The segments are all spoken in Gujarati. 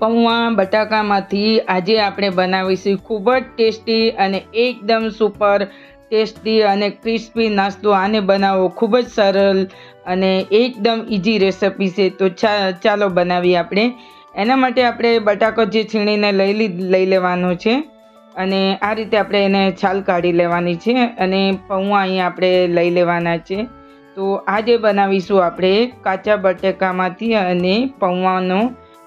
પૌવા બટાકામાંથી આજે આપણે બનાવીશું ખૂબ જ ટેસ્ટી અને એકદમ સુપર ટેસ્ટી અને ક્રિસ્પી નાસ્તો. આને બનાવવો ખૂબ જ સરળ અને એકદમ ઇઝી રેસિપી છે. તો ચાલો બનાવીએ આપણે. એના માટે આપણે બટાકો જે છીણીને લઈ લઈ લેવાનો છે. અને આ રીતે આપણે એને છાલ કાઢી લેવાની છે અને પૌવા અહીંયા આપણે લઈ લેવાના છે. તો આજે બનાવીશું આપણે કાચા બટાકામાંથી અને પૌવાનો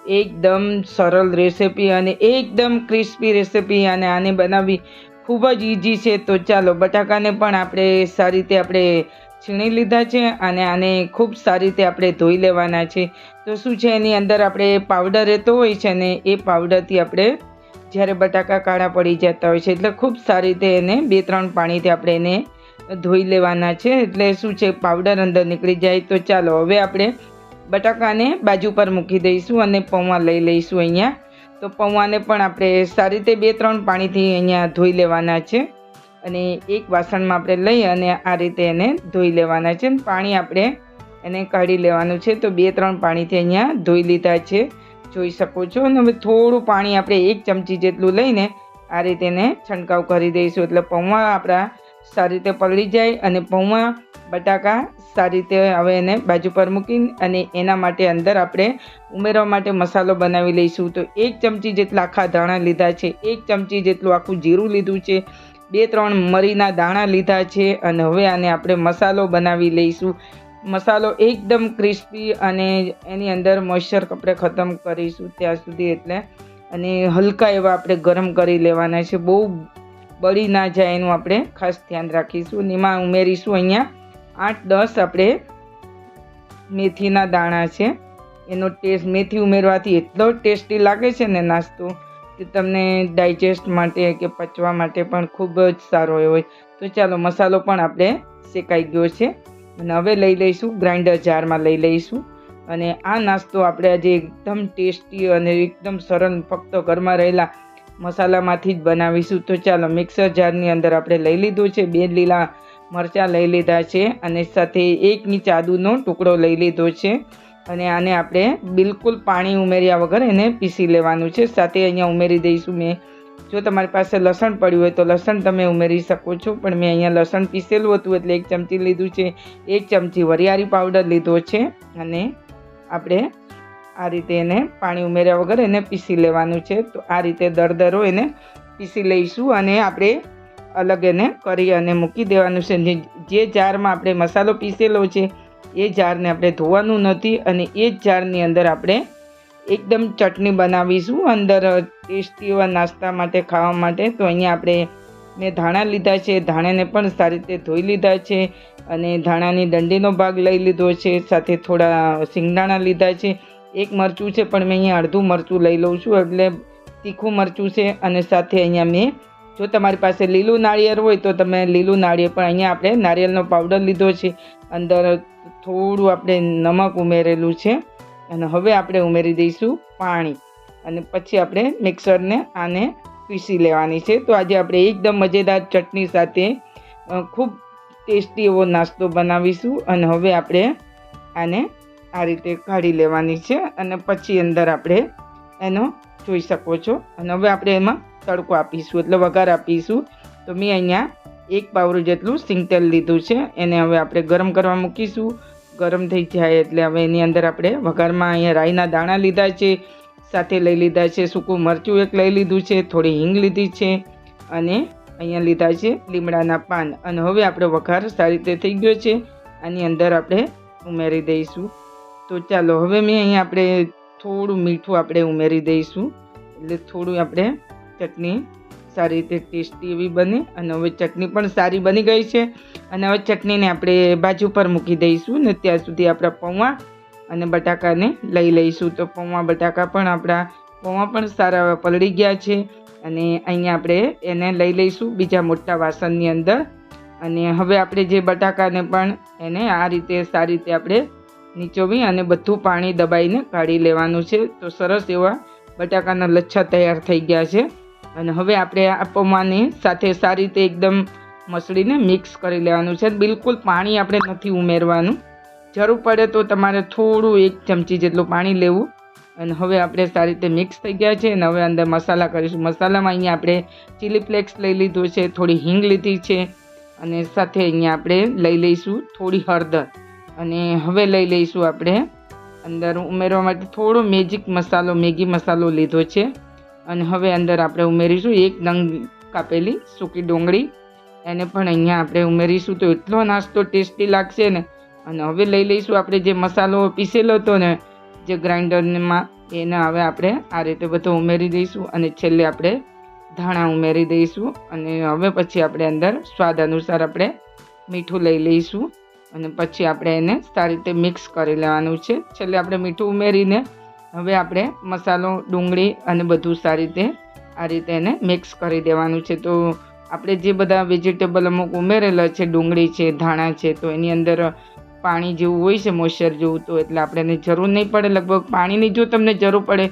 એકદમ સરળ રેસીપી અને એકદમ ક્રિસ્પી રેસિપી અને આને બનાવવી ખૂબ જ ઇઝી છે. તો ચાલો, બટાકાને પણ આપણે સારી રીતે આપણે છીણી લીધા છે અને આને ખૂબ સારી રીતે આપણે ધોઈ લેવાના છે. તો શું છે, એની અંદર આપણે પાવડર રહેતો હોય છે ને એ પાવડરથી આપણે જ્યારે બટાકા કાળા પડી જતા હોય છે, એટલે ખૂબ સારી રીતે એને બે ત્રણ પાણીથી આપણે એને ધોઈ લેવાના છે. એટલે શું છે પાવડર અંદર નીકળી જાય. તો ચાલો, હવે આપણે બટાકાને બાજુ પર મૂકી દઈશું અને પૌવા લઈ લઈશું અહીંયા. તો પૌવાને પણ આપણે સારી રીતે બે ત્રણ પાણીથી અહીંયા ધોઈ લેવાના છે. અને એક વાસણમાં આપણે લઈ અને આ રીતે એને ધોઈ લેવાના છે. પાણી આપણે એને કાઢી લેવાનું છે. તો બે ત્રણ પાણીથી અહીંયા ધોઈ લીધા છે. જોઈ શકો છો. અને હવે થોડું પાણી આપણે એક ચમચી જેટલું લઈને આ રીતે એને છંટકાવ કરી દઈશું. એટલે પૌવા આપણા સારી રીતે પલળી જાય અને પૌવા, બટાકા સારી રીતે હવે એને બાજુ પર મૂકીને અને એના માટે અંદર આપણે ઉમેરવા માટે મસાલો બનાવી લઈશું. તો એક ચમચી જેટલા આખા દાણા લીધા છે, એક ચમચી જેટલું આખું જીરું લીધું છે, બે ત્રણ મરીના દાણા લીધા છે અને હવે આને આપણે મસાલો બનાવી લઈશું. મસાલો એકદમ ક્રિસ્પી અને એની અંદર મોઇશ્ચર આપણે ખતમ કરીશું ત્યાં સુધી એટલે. અને હલકા એવા આપણે ગરમ કરી લેવાના છે, બહુ બળી ના જાય એનું આપણે ખાસ ધ્યાન રાખીશું. અને એમાં ઉમેરીશું અહીંયા આઠ, દસ આપણે મેથીના દાણા છે. એનો ટેસ્ટ મેથી ઉમેરવાથી એટલો ટેસ્ટી લાગે છે ને નાસ્તો કે તમને ડાયજેસ્ટ માટે કે પચવા માટે પણ ખૂબ જ સારો હોય. તો ચાલો મસાલો પણ આપણે શેકાઈ ગયો છે. અને હવે લઈ લઈશું, ગ્રાઇન્ડર જારમાં લઈ લઈશું. અને આ નાસ્તો આપણે આજે એકદમ ટેસ્ટી અને એકદમ સરળ ફક્ત ઘરમાં રહેલા મસાલામાંથી જ બનાવીશું. તો ચાલો, મિક્સર જારની અંદર આપણે લઈ લીધું છે. બે લીલા મરચાં લઈ લીધા છે અને સાથે એક ઇંચ આદુનો ટુકડો લઈ લીધો છે. અને આને આપણે બિલકુલ પાણી ઉમેર્યા વગર એને પીસી લેવાનું છે. સાથે અહીંયા ઉમેરી દઈશું મેં. જો તમારી પાસે લસણ પડ્યું હોય તો લસણ તમે ઉમેરી શકો છો. પણ મેં અહીંયા લસણ પીસેલું હતું એટલે એક ચમચી લીધું છે. એક ચમચી વરિયાળી પાવડર લીધો છે. અને આપણે આ રીતે એને પાણી ઉમેર્યા વગર એને પીસી લેવાનું છે. તો આ રીતે દરદરો એને પીસી લઈશું અને આપણે અલગ એને કરી અને મૂકી દેવાનું છે. જે- જારમાં આપણે મસાલો પીસેલો છે, એ જારને આપણે ધોવાનું નથી અને એ જ જારની અંદર આપણે એકદમ ચટણી બનાવીશું અંદર ટેસ્ટી એવા નાસ્તા માટે, ખાવા માટે. તો અહીંયા આપણે મેં ધાણા લીધા છે. ધાણાને પણ સારી રીતે ધોઈ લીધા છે અને ધાણાની દંડીનો ભાગ લઈ લીધો છે. સાથે થોડા સિંગદાણા લીધા છે. એક મરચું છે, પણ મેં અહીંયા અડધું મરચું લઈ લઉં છું, એટલે તીખું મરચું છે અને સાથે અહીંયા મેં, જો તમારી પાસે લીલું નાળિયેર હોય તો તમે લીલું નાળિયેર પણ અહીંયા આપણે નારિયેળનો પાવડર લીધો છે. અંદર થોડું આપણે નમક ઉમેરેલું છે, અને હવે આપણે ઉમેરી દઈશું પાણી. અને પછી આપણે મિક્સરને આને પીસી લેવાની છે. તો આજે આપણે એકદમ મજેદાર ચટણી સાથે ખૂબ ટેસ્ટી એવો નાસ્તો બનાવીશું, અને હવે આપણે આને આ રીતે કાઢી લેવાની છે અને પછી અંદર આપણે એનો જોઈ શકો છો. અને હવે આપણે એમાં તડકો આપીશું, એટલે વઘાર આપીશું. તો મેં અહીંયા એક પાવરું જેટલું સિંગ તેલ લીધું છે. એને હવે આપણે ગરમ કરવા મૂકીશું. ગરમ થઈ જાય એટલે હવે એની અંદર આપણે વઘારમાં અહીંયા રાઈના દાણા લીધા છે, સાથે લઈ લીધા છે, સૂકું મરચું એક લઈ લીધું છે, થોડી હિંગ લીધી છે અને અહીંયા લીધા છે લીમડાના પાન. અને હવે આપણે વઘાર સારી રીતે થઈ ગયો છે. આની અંદર આપણે ઉમેરી દઈશું. તો ચાલો, હવે મેં અહીંયા આપણે થોડું મીઠું આપણે ઉમેરી દઈશું. એટલે થોડું આપણે ચટણી સારી રીતે ટેસ્ટી એવી બને અને હવે ચટણી પણ સારી બની ગઈ છે. અને હવે ચટણીને આપણે બાજુ પર મૂકી દઈશું ને ત્યાં સુધી આપણા પૌવા અને બટાકાને લઈ લઈશું. તો પૌવા, બટાકા પણ આપણા પૌવા પણ સારા પલળી ગયા છે અને અહીંયા આપણે એને લઈ લઈશું બીજા મોટા વાસણની અંદર. અને હવે આપણે જે બટાકાને પણ એને આ રીતે સારી રીતે આપણે નીચોવી અને બધું પાણી દબાઈને કાઢી લેવાનું છે. તો સરસ એવા બટાકાના લચ્છા તૈયાર થઈ ગયા છે. અને હવે આપણે આ પૌવાની સાથે સારી રીતે એકદમ મસળીને મિક્સ કરી લેવાનું છે. બિલકુલ પાણી આપણે નથી ઉમેરવાનું. જરૂર પડે તો તમારે થોડું એક ચમચી જેટલું પાણી લેવું. અને હવે આપણે સારી રીતે મિક્સ થઈ ગયા છે અને હવે અંદર મસાલા કરીશું. મસાલામાં અહીંયા આપણે ચીલી ફ્લેક્સ લઈ લીધું છે, થોડી હિંગ લીધી છે અને સાથે અહીંયા આપણે લઈ લઈશું થોડી હળદર. અને હવે લઈ લઈશું આપણે અંદર ઉમેરવા માટે થોડો મેજિક મસાલો મેગી મસાલો લીધો છે. અને હવે અંદર આપણે ઉમેરીશું એક નંગ કાપેલી સૂકી ડુંગળી. એને પણ અહીંયા આપણે ઉમેરીશું તો એટલો નાસ્તો ટેસ્ટી લાગશે ને. અને હવે લઈ લઈશું આપણે જે મસાલો પીસેલો હતો ને, જે ગ્રાઇન્ડરમાં, એને હવે આપણે આ રીતે બધો ઉમેરી દઈશું અને છેલ્લે આપણે ધાણા ઉમેરી દઈશું. અને હવે પછી આપણે અંદર સ્વાદ અનુસાર આપણે મીઠું લઈ લઈશું. અને પછી આપણે એને સારી રીતે મિક્સ કરી લેવાનું છે. છેલ્લે આપણે મીઠું ઉમેરીને હવે આપણે મસાલો, ડુંગળી અને બધું સારી રીતે આ રીતે એને મિક્સ કરી દેવાનું છે. તો આપણે જે બધા વેજીટેબલ અમુક ઉમેરેલા છે, ડુંગળી છે, ધાણા છે, તો એની અંદર પાણી જેવું હોય છે, મોઇશ્ચર જેવું, તો એટલે આપણે એને જરૂર નહીં પડે. લગભગ પાણીની જો તમને જરૂર પડે,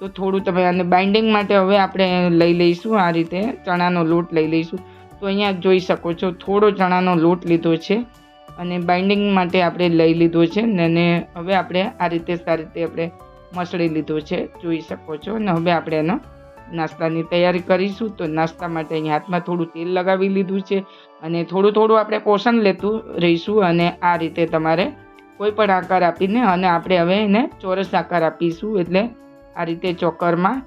તો થોડું તમે અને બાઇન્ડિંગ માટે હવે આપણે લઈ લઈશું. આ રીતે ચણાનો લોટ લઈ લઈશું. તો અહીંયા જોઈ શકો છો, થોડો ચણાનો લોટ લીધો છે. અને બાઇન્ડિંગ માટે આપણે લઈ લીધો છે ને એને હવે આપણે આ રીતે સારી રીતે આપણે મસળી લીધો છે, જોઈ શકો છો. અને હવે આપણે એનો નાસ્તાની તૈયારી કરીશું. તો નાસ્તા માટે અહીંયા હાથમાં થોડું તેલ લગાવી લીધું છે અને થોડું થોડું આપણે પોષણ લેતું રહીશું અને આ રીતે તમારે કોઈ પણ આકાર આપીને અને આપણે હવે એને ચોરસ આકાર આપીશું. એટલે આ રીતે ચોકરમાં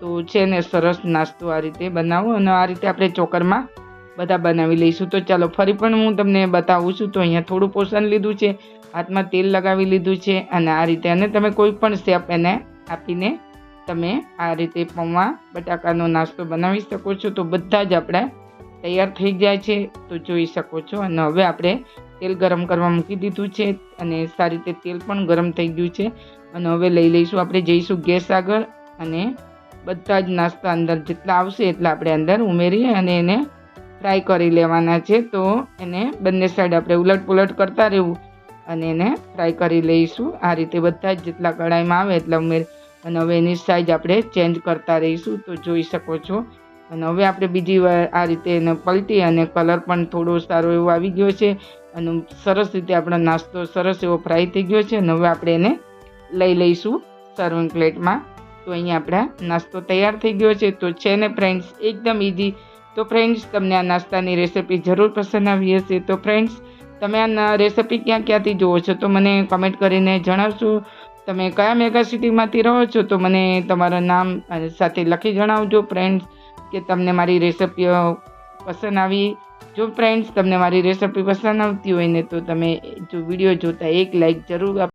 તો છે ને સરસ નાસ્તો આ રીતે બનાવો અને આ રીતે આપણે ચોકરમાં બધા બનાવી લઈશું. તો ચાલો, ફરી પણ હું તમને બતાવું છું. તો અહીંયા થોડું પોષણ લીધું છે, હાથમાં તેલ લગાવી લીધું છે અને આ રીતે અને તમે કોઈ પણ સ્ટેપ એને આપીને તમે આ રીતે પૌવા, બટાકાનો નાસ્તો બનાવી શકો છો. તો બધા જ આપણે તૈયાર થઈ જાય છે. તો જોઈ શકો છો. અને હવે આપણે તેલ ગરમ કરવા મૂકી દીધું છે અને સારી રીતે તેલ પણ ગરમ થઈ ગયું છે. અને હવે લઈ લઈશું આપણે, જઈશું ગેસ આગળ અને બધા જ નાસ્તા અંદર જેટલા આવશે એટલા આપણે અંદર ઉમેરીએ અને એને ફ્રાય કરી લેવાના છે, તો એને બંને સાઈડ આપણે ઉલટ પુલટ કરતા રહેવું અને એને ફ્રાય કરી લઈશું. આ રીતે બધા જ જેટલા કઢાઈમાં આવે એટલા ઉમેર અને હવે એની સાઈઝ આપણે ચેન્જ કરતા રહીશું, તો જોઈ શકો છો. અને હવે આપણે બીજી વાર આ રીતે એને પલટી અને કલર પણ થોડો સારો એવો આવી ગયો છે અને સરસ રીતે આપણો નાસ્તો સરસ એવો ફ્રાય થઈ ગયો છે અને હવે આપણે એને લઈ લઈશું સર્વિંગ પ્લેટમાં તો અહીંયા આપણા નાસ્તો તૈયાર થઈ ગયો છે. તો છે ને ફ્રેન્ડ્સ એકદમ ઇઝી તો ફ્રેન્ડ્સ તમને આ નાસ્તાની રેસિપી જરૂર પસંદ આવી હશે. તો ફ્રેન્ડ્સ તમે આ રેસિપી ક્યાં ક્યાંથી જુઓ છો? તો મને કમેન્ટ કરીને જણાવશો. તમે કયા મેગા સિટીમાંથી રહો છો? તો મને તમારું નામ સાથે લખી જણાવજો ફ્રેન્ડ્સ કે તમને મારી રેસિપીઓ પસંદ આવી. જો ફ્રેન્ડ્સ તમને મારી રેસિપી પસંદ આવતી હોય ને, તો તમે જો વીડિયો જોતા એક લાઈક જરૂર આપ